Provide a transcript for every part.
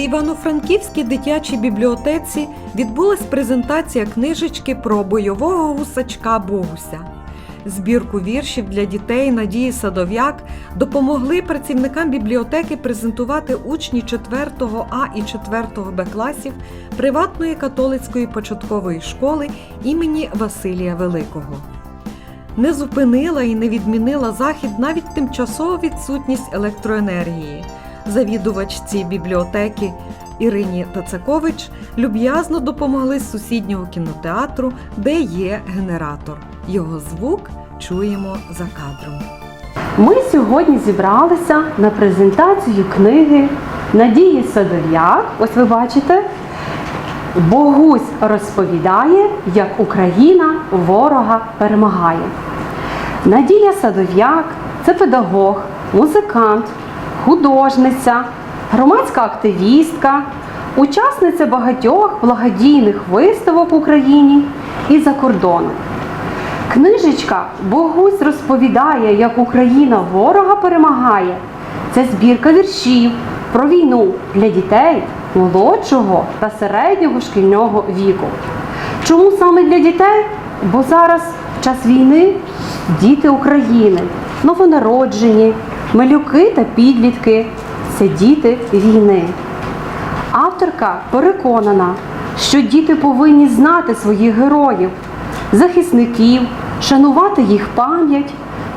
Івано-Франківській дитячій бібліотеці відбулась презентація книжечки про бойового гусачка Богуся. Збірку віршів для дітей Надії Садов'як допомогли працівникам бібліотеки презентувати учні 4 А і 4 Б класів приватної католицької початкової школи імені Василія Великого. Не зупинила і не відмінила захід навіть тимчасова відсутність електроенергії. Завідувачці бібліотеки Ірині Тацакович люб'язно допомогли з сусіднього кінотеатру, де є генератор. Його звук чуємо за кадром. Ми сьогодні зібралися на презентацію книги Надії Садов'як. Ось ви бачите. Богусь розповідає, як Україна ворога перемагає. Надія Садов'як це педагог, музикант, художниця, громадська активістка, учасниця багатьох благодійних виставок в Україні і за кордоном. Книжечка Богусь розповідає, як Україна ворога перемагає. Це збірка віршів про війну для дітей молодшого та середнього шкільного віку. Чому саме для дітей? Бо зараз в час війни діти України, новонароджені, малюки та підлітки це діти війни. Авторка переконана, що діти повинні знати своїх героїв, захисників, шанувати їх пам'ять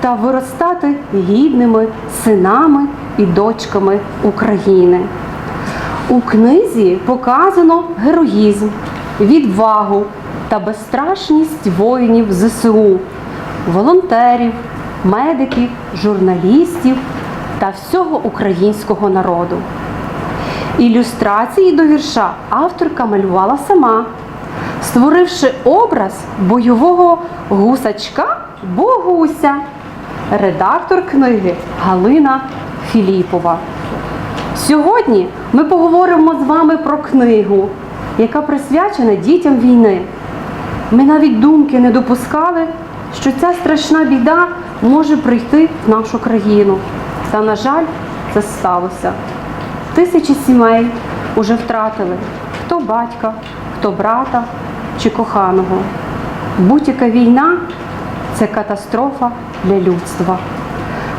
та виростати гідними синами і дочками України. У книзі показано героїзм, відвагу та безстрашність воїнів ЗСУ, волонтерів, медиків, журналістів та всього українського народу. Ілюстрації до вірша авторка малювала сама, створивши образ бойового гусачка Богуся, редактор книги Галина Філіпова. Сьогодні ми поговоримо з вами про книгу, яка присвячена дітям війни. Ми навіть думки не допускали, що ця страшна біда може прийти в нашу країну. Та, на жаль, це сталося. Тисячі сімей уже втратили хто батька, хто брата чи коханого. Будь-яка війна це катастрофа для людства.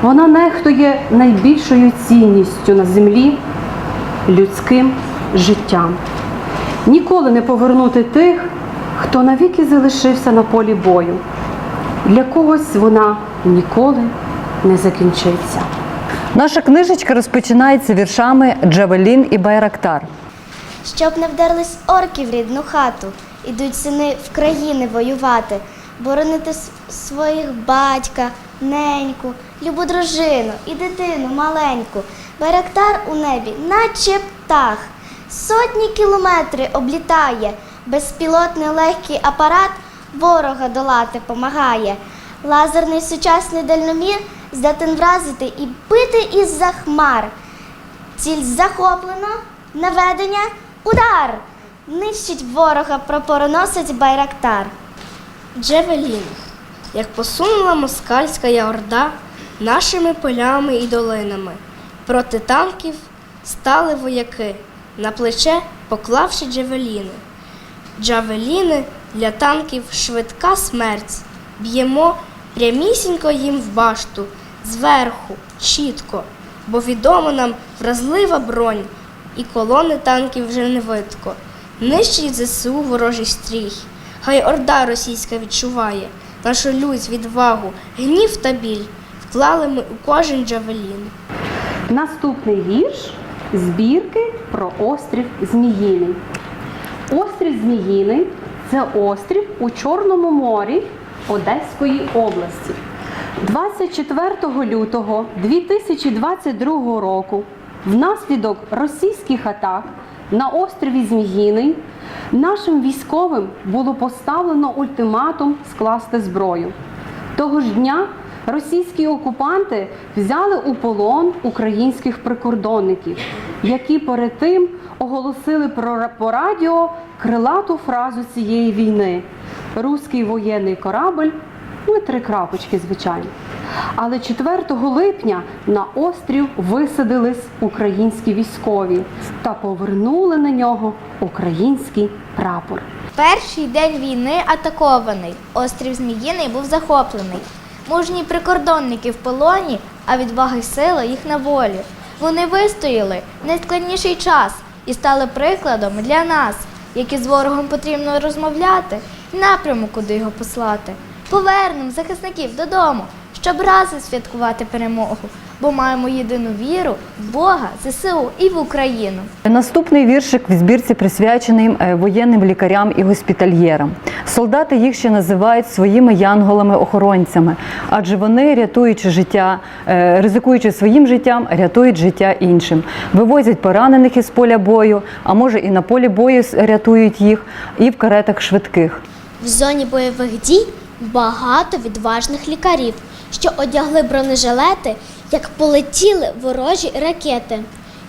Вона нехтує найбільшою цінністю на землі людським життям. Ніколи не повернути тих, хто навіки залишився на полі бою. Для когось вона ніколи не закінчиться. Наша книжечка розпочинається віршами Джавелін і Байрактар. Щоб не вдерлись орки в рідну хату, ідуть сини в країни воювати, боронити своїх батька, неньку, любу дружину і дитину маленьку. Байрактар у небі, наче птах, сотні кілометри облітає, безпілотний легкий апарат ворога долати помагає. Лазерний сучасний дальномір здатен вразити і бити із-за хмар. Ціль захоплено, наведення, удар. Нищить ворога прапороносець Байрактар. Джевелін, як посунула москальська орда нашими полями і долинами. Проти танків стали вояки, на плече поклавши джевеліни. Джавеліни для танків швидка смерть. Б'ємо прямісінько їм в башту, зверху, чітко, бо відомо нам вразлива бронь, і колони танків вже не видко. Нищить ЗСУ ворожий стрій. Хай орда російська відчуває нашу лють, відвагу, гнів та біль. Вклали ми у кожен джавелін. Наступний вірш збірки про острів Зміїний. Острів Зміїний це острів у Чорному морі Одеської області. 24 лютого 2022 року внаслідок російських атак на острові Зміїний нашим військовим було поставлено ультиматум скласти зброю. Того ж дня російські окупанти взяли у полон українських прикордонників, які перед тим оголосили про по радіо крилату фразу цієї війни: Руський воєнний корабль, ну три крапочки, звичайно. Але 4 липня на острів висадились українські військові та повернули на нього український прапор. Перший день війни атакований. Острів Зміїний був захоплений. Мужні прикордонники в полоні, а відвага й сила їх на волі. Вони вистояли найскладніший час і стали прикладом для нас, як із ворогом потрібно розмовляти, і напряму, куди його послати. Повернемо захисників додому, щоб разом святкувати перемогу, бо маємо єдину віру в Бога, ЗСУ і в Україну. Наступний віршик в збірці присвячений е, воєнним лікарям і госпітальєрам. Солдати їх ще називають своїми янголами-охоронцями, адже вони, рятуючи життя, е, ризикуючи своїм життям, рятують життя іншим, вивозять поранених із поля бою, а може і на полі бою рятують їх, і в каретах швидких. В зоні бойових дій багато відважних лікарів, що одягли бронежилети, як полетіли ворожі ракети.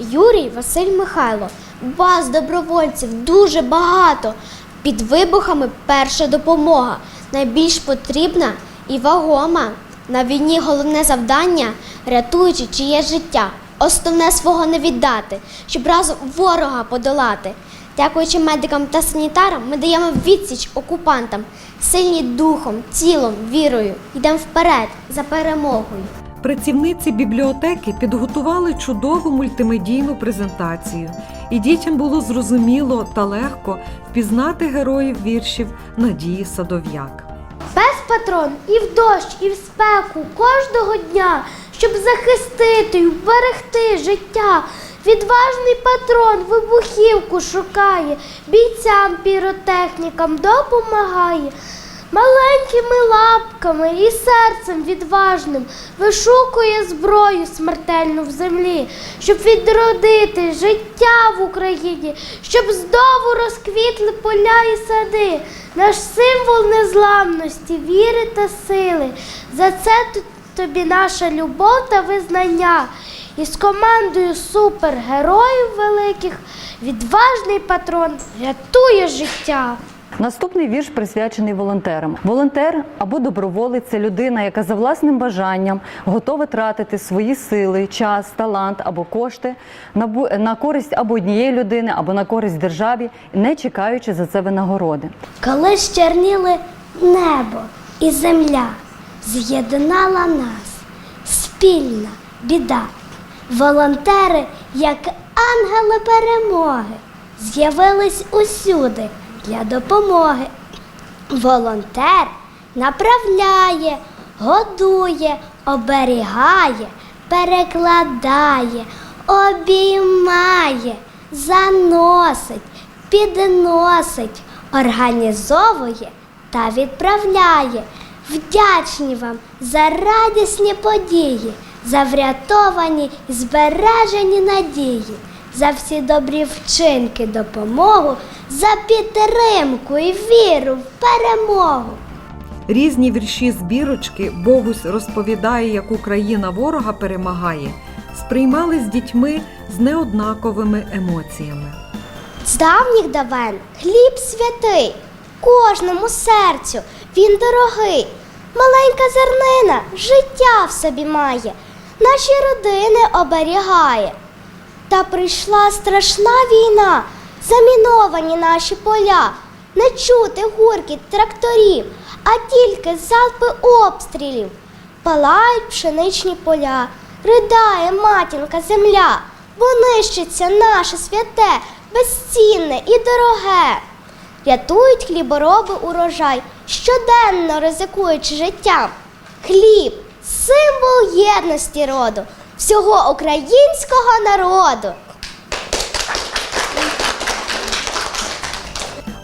Юрій Василь Михайло, вас, добровольців, дуже багато. Під вибухами перша допомога найбільш потрібна і вагома. На війні головне завдання рятуючи чиє життя. Основне свого не віддати, щоб разом ворога подолати. Дякуючи медикам та санітарам, ми даємо відсіч окупантам, сильні духом, тілом, вірою. Йдемо вперед за перемогою. Працівниці бібліотеки підготували чудову мультимедійну презентацію, і дітям було зрозуміло та легко впізнати героїв віршів Надії Садов'як. Пес патрон і в дощ, і в спеку кожного дня, щоб захистити й вберегти життя. Відважний патрон вибухівку шукає, бійцям піротехнікам допомагає. Маленькими лапками і серцем відважним вишукує зброю смертельну в землі, щоб відродити життя в Україні, щоб знову розквітли поля і сади, наш символ незламності, віри та сили. За це тобі наша любов та визнання. І з командою супергероїв великих відважний патрон рятує життя. Наступний вірш присвячений волонтерам. Волонтер або доброволець це людина, яка за власним бажанням готова тратити свої сили, час, талант або кошти на користь або однієї людини, або на користь державі, не чекаючи за це винагороди. Коли щерніли небо і земля, з'єднала нас спільна біда. Волонтери, як ангели перемоги, з'явились усюди для допомоги. Волонтер направляє, годує, оберігає, перекладає, обіймає, заносить, підносить, організовує та відправляє. Вдячні вам за радісні події, за врятовані збережені надії, за всі добрі вчинки, допомогу, за підтримку і віру в перемогу. Різні вірші збірочки Богусь розповідає, як Україна ворога перемагає, сприймали з дітьми з неоднаковими емоціями. З давніх давен хліб святий, кожному серцю він дорогий. Маленька зернина життя в собі має, наші родини оберігає. Та прийшла страшна війна, заміновані наші поля, не чути гуркіт тракторів, а тільки залпи обстрілів. Палають пшеничні поля, ридає матінка земля, бо нищиться наше святе, безцінне і дороге. Рятують хлібороби урожай, щоденно ризикуючи життям. Хліб символ єдності роду, всього українського народу.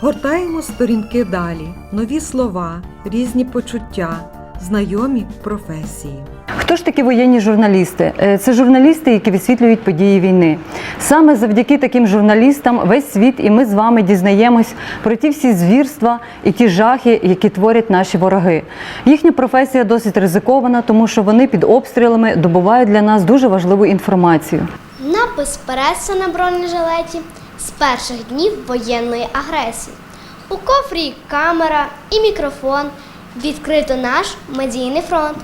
Гортаємо сторінки далі, нові слова, різні почуття, знайомі професії. Хто ж такі воєнні журналісти? Е, Це журналісти, які висвітлюють події війни. Саме завдяки таким журналістам весь світ і ми з вами дізнаємось про ті всі звірства і ті жахи, які творять наші вороги. Їхня професія досить ризикована, тому що вони під обстрілами добувають для нас дуже важливу інформацію. Напис преса на бронежилеті з перших днів воєнної агресії. У кофрі камера і мікрофон. Відкрито наш медійний фронт.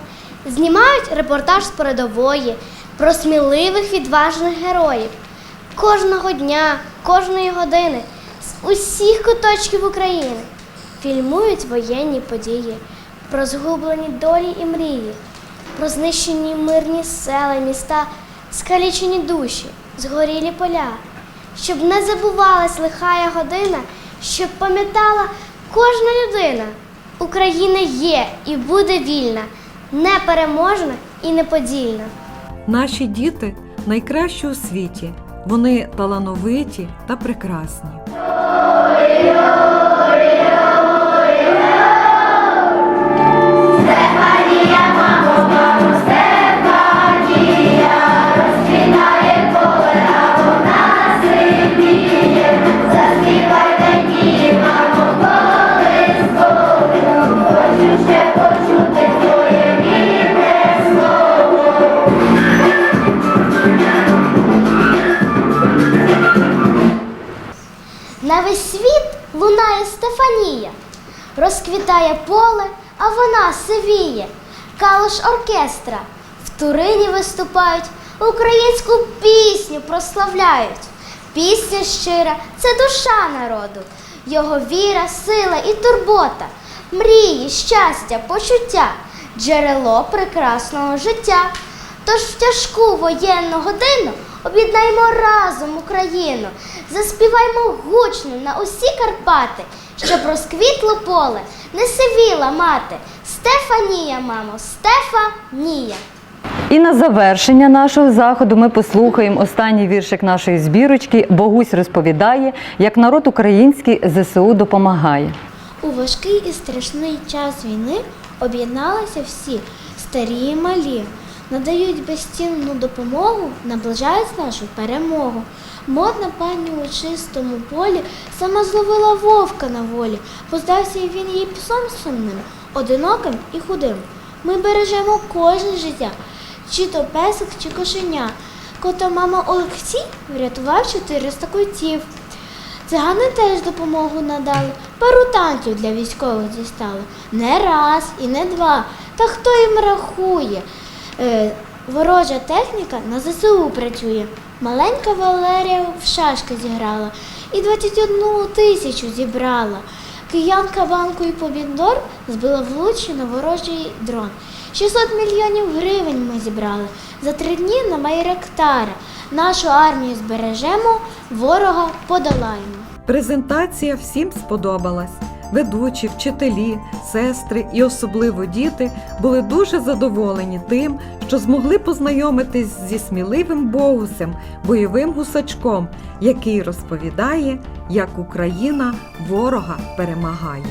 Знімають репортаж з передової про сміливих відважних героїв. Кожного дня, кожної години з усіх куточків України фільмують воєнні події про згублені долі і мрії, про знищені мирні села, міста, скалічені душі, згорілі поля, щоб не забувалась лихая година, щоб пам'ятала кожна людина. Україна є і буде вільна, непереможна і неподільна. Наші діти найкращі у світі. Вони талановиті та прекрасні. Розквітає поле, а вона сивіє. Калош оркестра в Турині виступають, українську пісню прославляють. Пісня щира це душа народу, його віра, сила і турбота, мрії, щастя, почуття, джерело прекрасного життя. Тож в тяжку воєнну годину об'єднаймо разом Україну, заспіваймо гучно на усі Карпати, щоб розквітло поле, не сивіла мати. Стефанія, мамо, Стефанія. І на завершення нашого заходу ми послухаємо останній віршик нашої збірочки. Богусь розповідає, як народ український ЗСУ допомагає. У важкий і страшний час війни об'єдналися всі, старі і малі, надають безцінну допомогу, наближають нашу перемогу. Модна пані у чистому полі сама зловила вовка на волі, поздався він їй псом сумним, одиноким і худим. Ми бережемо кожне життя, чи то песик, чи кошеня. Кота мама Олексій врятував 400 котів. Цигани теж допомогу надали, пару танків для військових дістали. Не раз і не два. Та хто їм рахує? Е, ворожа техніка на ЗСУ працює. Маленька Валерія в шашки зіграла і 21 тисячу зібрала. Киянка банку і Побіндор збила влучно на ворожий дрон. 600 мільйонів гривень ми зібрали за три дні на Майректара. Нашу армію збережемо, ворога подолаємо. Презентація всім сподобалась. Ведучі, вчителі, сестри і особливо діти були дуже задоволені тим, що змогли познайомитись зі сміливим богусем, бойовим гусачком, який розповідає, як Україна ворога перемагає.